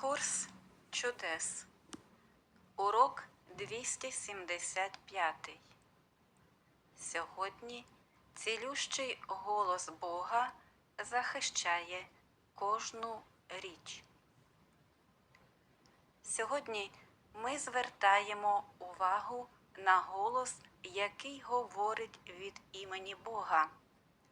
Курс чудес. Урок 275. Сьогодні цілющий голос Бога захищає кожну річ. Сьогодні ми звертаємо увагу на голос, який говорить від імені Бога,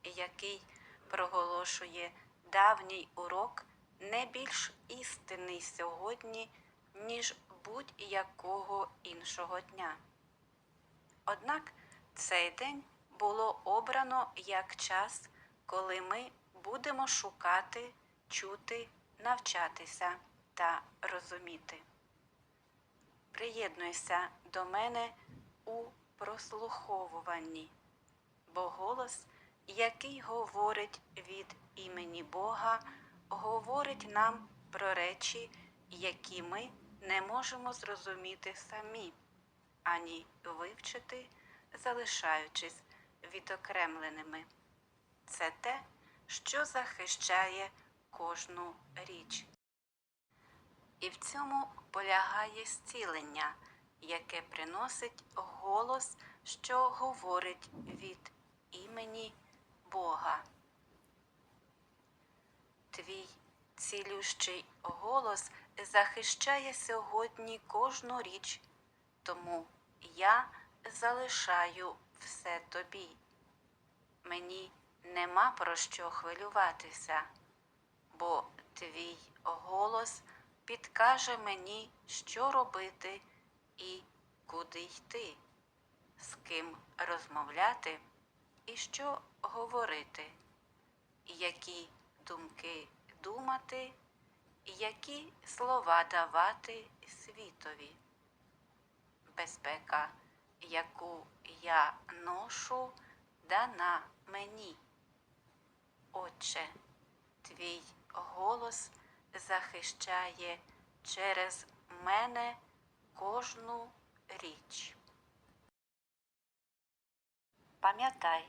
який проголошує давній урок не більш істинний сьогодні, ніж будь-якого іншого дня. Однак цей день було обрано як час, коли ми будемо шукати, чути, навчатися та розуміти. Приєднуйся до мене у прослуховуванні, бо голос, який говорить від імені Бога, говорить нам про речі, які ми не можемо зрозуміти самі, ані вивчити, залишаючись відокремленими. Це те, що захищає кожну річ. І в цьому полягає зцілення, яке приносить голос, що говорить від імені Бога. Твій цілющий голос захищає сьогодні кожну річ, тому я залишаю все тобі. Мені нема про що хвилюватися, бо твій голос підкаже мені, що робити і куди йти, з ким розмовляти і що говорити, які думки думати, які слова давати світові. Безпека, яку я ношу, дана мені. Отче, твій голос захищає через мене кожну річ. Пам'ятай,